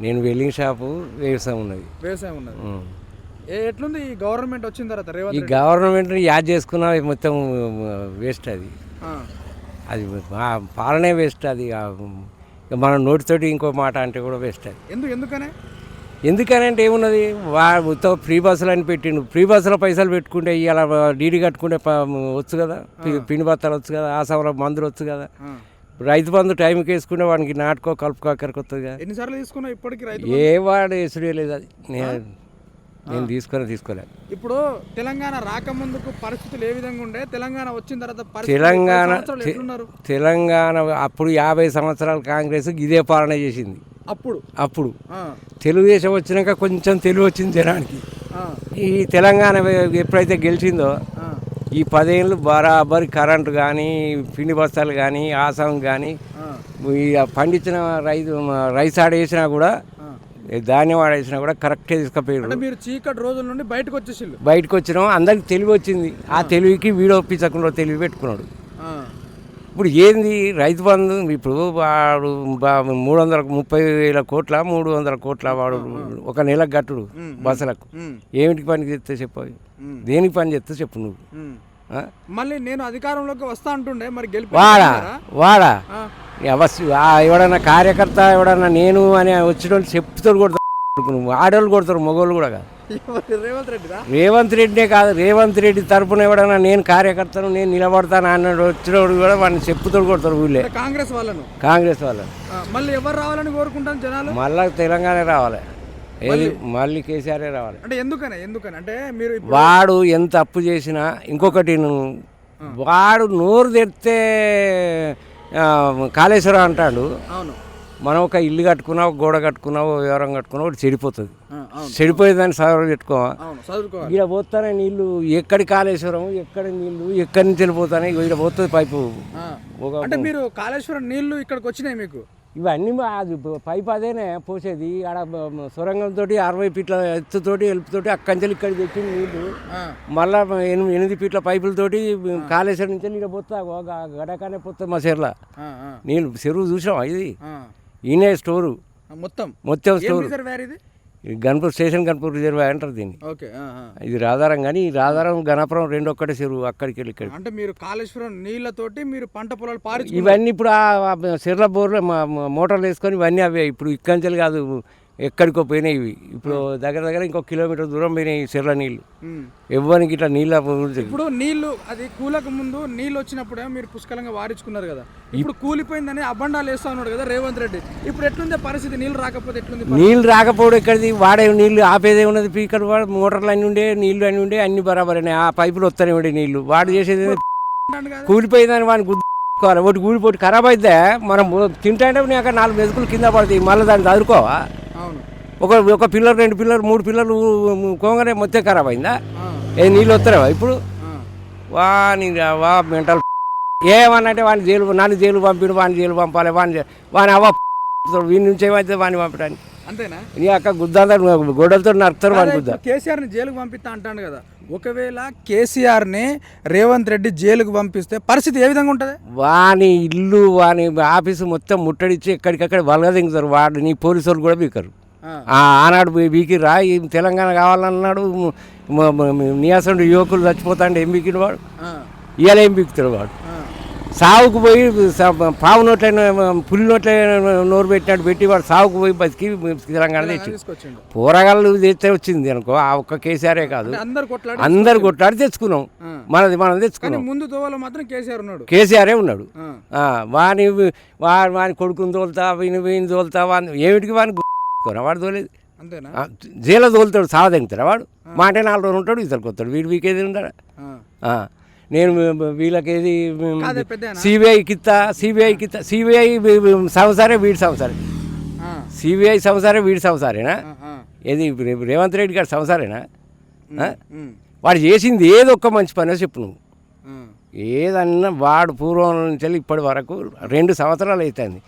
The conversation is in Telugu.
నేను వెల్డింగ్ షాపు వ్యవసాయం ఉన్నది. వ్యవసాయం ఉన్నది. ఏ ఎట్లుంది? ఈ గవర్నమెంట్ వచ్చిన తర్వాత ఈ రెడ్డి గవర్నమెంట్ యాడ్ చేసుకున్న మొత్తం వేస్ట్ అది. ఆ, అది పాలనే వేస్ట్ అది. ఆ, ఇక మన నోటితోటి ఇంకో మాట అంటే కూడా వేస్ట్ అది. ఎందుకు? ఎందుకనే? ఎందుకనంటే ఏమున్నది? వా మొత్తం ఫ్రీ బస్సులు అని పెట్టిండు. ఫ్రీ బస్సులో పైసలు పెట్టుకుంటే ఇలా డీడీ కట్టుకుంటే ప- వచ్చు కదా? పి- పిండి బత్తాలు వచ్చు కదా? ఆ సవర మందులు వచ్చు కదా? ఆ. రైతు బంధు టైంకి వేసుకుంటే వానికి నాటుకో కలుపుకో కదా. ఎన్నిసార్లు తీసుకున్నావు ఇప్పటికి రైతు ఏ వాడు వేసుడే లేదు అది. నేను నేను తీసుకొని తీసుకోలేదు ఇప్పుడు తెలంగాణ రాకముందుకు పరిస్థితులు ఏ విధంగా ఉండే? తెలంగాణ వచ్చిన తర్వాత తెలంగాణ తెలంగాణ అప్పుడు యాభై సంవత్సరాల కాంగ్రెస్ ఇదే పాలన చేసింది. అప్పుడు? అప్పుడు. తెలుగుదేశం వచ్చినాక కొంచెం తెలివి వచ్చింది జనానికి. ఈ తెలంగాణ ఎప్పుడైతే గెలిచిందో ఈ పదేళ్ళు బరాబరి కరెంటు కానీ పిండి బస్తాలు కానీ ఆసం కానీ పండించిన రైతు రైస్ ఆడ వేసినా కూడా. ధాన్యం ఆడ వేసినా కూడా కరెక్టే తీసుకుపోయారు మీరు చీకటి రోజుల నుండి బయటకు వచ్చేసిల్లు బయటకు వచ్చినాం అందరికి తెలివి వచ్చింది. ఆ తెలివికి వీడియో ఒప్పించకుండా తెలివి పెట్టుకున్నాడు. ఇప్పుడు ఏంది? రైతు బంధు ఇప్పుడు వాడు మూడు వందల ముప్పై వేల కోట్ల మూడు వందల కోట్ల వాడు ఒక నెలకు కట్టుడు బస్సులకు. ఉమ్, ఏమిటికి పని చేస్తే చెప్పు అవి? ఉమ్, దేనికి పని చేస్తే చెప్పు నువ్వు? మళ్ళీ నేను అధికారంలోకి వస్తా అంటుండే మరి గెలిపి వాడా? వాడా? ఆ. ఎవడన్నా కార్యకర్త ఎవడన్నా నేను అని వచ్చిన చెప్తాడు కొడతారు. నువ్వు ఆడవాళ్ళు కొడతారు మగవాళ్ళు కూడా కాదు? రేవంత్ రెడ్డిదా? రేవంత్ రెడ్డినే కాదు రేవంత్ రెడ్డి తరపున ఎవడన్నా నేను కార్యకర్తను నేను నిలబడతాను అన్నాడు వచ్చినోడు కూడా వాడిని చెప్పుతాడు కొడతారు ఊళ్ళే. కాంగ్రెస్ వాళ్ళను? కాంగ్రెస్ వాళ్ళు ఆ, మళ్ళీ ఎవరు రావాలని కోరుకుంటాను జనాలు? మళ్ళా తెలంగాణ రావాలి. ఏది? మళ్ళీ? కేసీఆరే రావాలి. అంటే ఎందుకనే ఎందుకని? అంటే మీరు వాడు ఎంత అప్పు చేసినా ఇంకొకటి వాడు నోరు తెరితే కాళేశ్వరం అంటాడు. అవును. మనం ఒక ఇల్లు కట్టుకున్నావు గోడ కట్టుకున్నావు వివరం కట్టుకున్నావు ఒకటి చెడిపోతుంది. చెడిపోయేదాన్ని సర్వ పెట్టుకోవా అవును చదువుకోవాలి ఇక్కడ పోతానే నీళ్ళు ఎక్కడి కాళేశ్వరం ఎక్కడి నీళ్ళు ఎక్కడి నుంచి వెళ్ళిపోతానే ఇక్కడ పోతుంది పైపు. అంటే మీరు కాళేశ్వరం నీళ్ళు ఇక్కడికి వచ్చినాయి మీకు? ఇవన్నీ అది పైపు అదేనే పోసేది. ఆడ సొరంగంతో అరవై ఫీట్ల ఎత్తుతోటి ఎలుపుతోటి అక్కంచెలు ఇక్కడ తెచ్చి నీళ్ళు. ఆ, మళ్ళా ఎనిమిది ఫీట్ల పైపులతోటి కాళేశ్వరం నుంచి ఇక్కడ పోతా. గడకానే పోతుంది మా చెర్ల. నీళ్ళు చెరువు చూసాం ఇది. ఈయనే స్టోరు. మొత్తం? మొత్తం store. Ganapur station Ganapur reserve అంటారు దీన్ని. ఓకే. ఇది రాధారం కానీ రాధారం గణపురం రెండు ఒక్కటే చెరువు అక్కడికి వెళ్ళి ఇక్కడ అంటే మీరు కాళేశ్వరం నీళ్ళతోటి మీరు పంట పొలాలు పారి ఇవన్నీ ఇప్పుడు ఆ సిర్ల బోర్లు మోటార్లు వేసుకొని ఇవన్నీ అవే. ఇప్పుడు ఇక్కంచెలు కాదు ఎక్కడికో పోయినాయి ఇవి. ఇప్పుడు దగ్గర దగ్గర ఇంకో కిలోమీటర్ దూరం పోయినాయి ఈ సిర్ల నీళ్ళు ఎవ్వరికి ఇట్లా నీళ్ళ ఇప్పుడు నీళ్ళు అది కూలకు ముందు నీళ్ళు వచ్చినప్పుడే మీరు పుష్కలంగా వారించుకున్నారు కదా. ఇప్పుడు కూలిపోయిందని అబండాలు వేస్తా ఉన్నాడు కదా రేవంత్ రెడ్డి. ఇప్పుడు ఎట్లుంది పరిస్థితి? నీళ్ళు రాకపోతే ఎట్లుంది నీళ్ళు రాకపోవడం ఎక్కడిది? వాడే నీళ్ళు ఆపేదే ఉన్నది. పీకర్ వాడు మోటార్లు అన్నీ ఉండే నీళ్ళు అన్నీ ఉండే అన్ని బరాబర్ ఆ పైపులు వస్తానే ఉండే నీళ్ళు. వాడు చేసేది కూలిపోయిందని వాడిని గుద్దుకోవాలి ఒకటి కూలిపోయి ఖరాబ్ అయితే మనం తింటాంటే నీకు నాలుగు మెతుకులు కింద పడతాయి. మళ్ళీ దాన్ని చదువుకోవా? ఒక ఒక పిల్లర్ రెండు పిల్లర్ మూడు పిల్లర్లు కోంగనే మొత్తం ఖరాబ్ అయిందా? ఏ నీళ్ళు వస్తారా ఇప్పుడు. వాని వా మెంటల్ ఏమన్నంటే వాడిని జైలు నన్ను జైలు పంపిడు వాడిని జైలు పంపాలి వాడిని వాని అవ్వ వీని నుంచి ఏమైతే వాడిని పంపడానికి. అంతేనా? నీ అక్క గుద్దంతా గొడ్డలతో నరుకుతారు వాడిని గుద్ద. కేసీఆర్ని జైలుకు పంపిస్తా అంటాను కదా. ఒకవేళ కేసీఆర్ని రేవంత్ రెడ్డి జైలుకు పంపిస్తే పరిస్థితి ఏ విధంగా ఉంటది? వాని ఇల్లు వాని ఆఫీసు మొత్తం ముట్టడిచ్చి ఎక్కడికక్కడ వలగదింగుతారు వాడు నీ పోలీసు వాళ్ళు కూడా బీకరు. ఆనాడు బీ- బీకిరా ఈ తెలంగాణ కావాలన్నాడు నీయాసండు యువకులు చచ్చిపోతాండే ఏం బీకిన వాడు? ఇవాళ ఏం బీకుతాడు వాడు. సావుకు పోయి పావు నోట్లైన పులి నోట్లైన నోరు పెట్టినట్టు పెట్టి వాడు సావుకు పోయి బతికి తెలంగాణ తెచ్చి పోరగాళ్ళు తెచ్చే వచ్చింది అనుకో ఆ ఒక్క కేసీఆరే కాదు. అందరు కొట్లాడి తెచ్చుకున్నాం. మనది మనం కానీ తెచ్చుకున్నాం ముందు మాత్రం కేసీఆర్ ఉన్నాడు. కేసీఆరే ఉన్నాడు. వాని వాని కొడుకుని తోలుతా వీని వీని తోలుతా వాని ఏమిటికి వాని వాడు తోలేదు. జైల తోలుతాడు సావదెంగుతారా వాడు? మాట నాలుగు రోజులు ఉంటాడు ఇతరుకు వస్తాడు వీడు వీకేది ఉంటాడా? నేను వీళ్ళకేది? సిబిఐకి ఇస్తా సిబిఐకి ఇస్తా సిబిఐ సంవత్సరే వీడి సంవత్సరం ఆ, సిబిఐ సంవత్సరం వీడి ఆ. ఏది రేవంత్ రెడ్డి గారి? ఉమ్, వాడు చేసింది ఏదో ఒక్క మంచి పని చెప్పు నువ్వు. ఏదన్నా వాడు పూర్వం నుంచి ఇప్పటి వరకు రెండు సంవత్సరాలు అవుతుంది